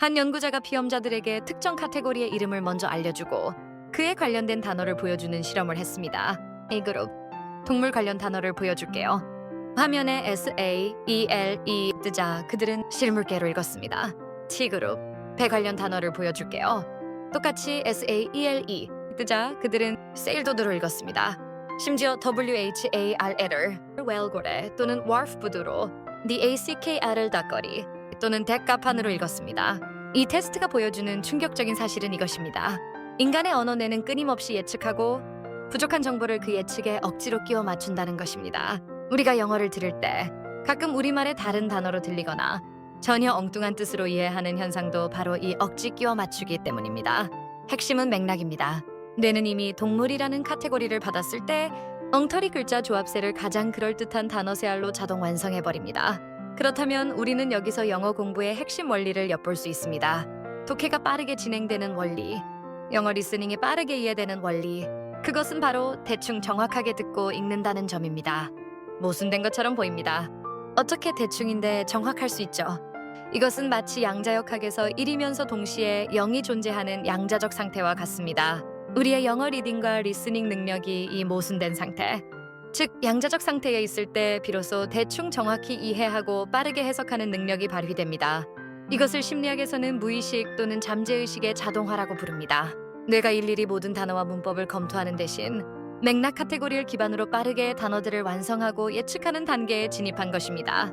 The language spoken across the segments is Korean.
한 연구자가 피험자들에게 특정 카테고리의 이름을 먼저 알려주고 그에 관련된 단어를 보여주는 실험을 했습니다. A 그룹 동물 관련 단어를 보여줄게요. 화면에 S A E L E 뜨자 그들은 실물계로 읽었습니다. T 그룹 배 관련 단어를 보여줄게요. 똑같이 S A E L E 뜨자 그들은 세일도드로 읽었습니다. 심지어 W H A R L을 웰고래 또는 wharf부두로 The A C K R을 닭거리 또는 덱가판으로 읽었습니다. 이 테스트가 보여주는 충격적인 사실은 이것입니다. 인간의 언어내는 끊임없이 예측하고 부족한 정보를 그 예측에 억지로 끼워 맞춘다는 것입니다. 우리가 영어를 들을 때 가끔 우리말의 다른 단어로 들리거나 전혀 엉뚱한 뜻으로 이해하는 현상도 바로 이 억지 끼워 맞추기 때문입니다. 핵심은 맥락입니다. 뇌는 이미 동물이라는 카테고리를 받았을 때 엉터리 글자 조합세를 가장 그럴듯한 단어 세알로 자동 완성해 버립니다. 그렇다면 우리는 여기서 영어 공부의 핵심 원리를 엿볼 수 있습니다. 독해가 빠르게 진행되는 원리, 영어 리스닝이 빠르게 이해되는 원리, 그것은 바로 대충 정확하게 듣고 읽는다는 점입니다. 모순된 것처럼 보입니다. 어떻게 대충인데 정확할 수 있죠? 이것은 마치 양자역학에서 1이면서 동시에 0이 존재하는 양자적 상태와 같습니다. 우리의 영어 리딩과 리스닝 능력이 이 모순된 상태, 즉 양자적 상태에 있을 때 비로소 대충 정확히 이해하고 빠르게 해석하는 능력이 발휘됩니다. 이것을 심리학에서는 무의식 또는 잠재의식의 자동화라고 부릅니다. 뇌가 일일이 모든 단어와 문법을 검토하는 대신 맥락 카테고리를 기반으로 빠르게 단어들을 완성하고 예측하는 단계에 진입한 것입니다.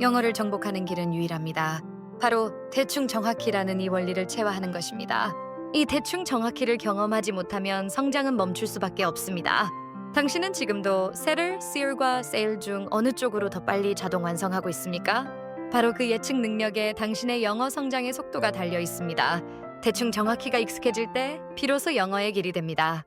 영어를 정복하는 길은 유일합니다. 바로 대충 정확히라는 이 원리를 체화하는 것입니다. 이 대충 정확히를 경험하지 못하면 성장은 멈출 수밖에 없습니다. 당신은 지금도 셀을, seal과 sail 중 어느 쪽으로 더 빨리 자동 완성하고 있습니까? 바로 그 예측 능력에 당신의 영어 성장의 속도가 달려 있습니다. 대충 정확히가 익숙해질 때 비로소 영어의 길이 됩니다.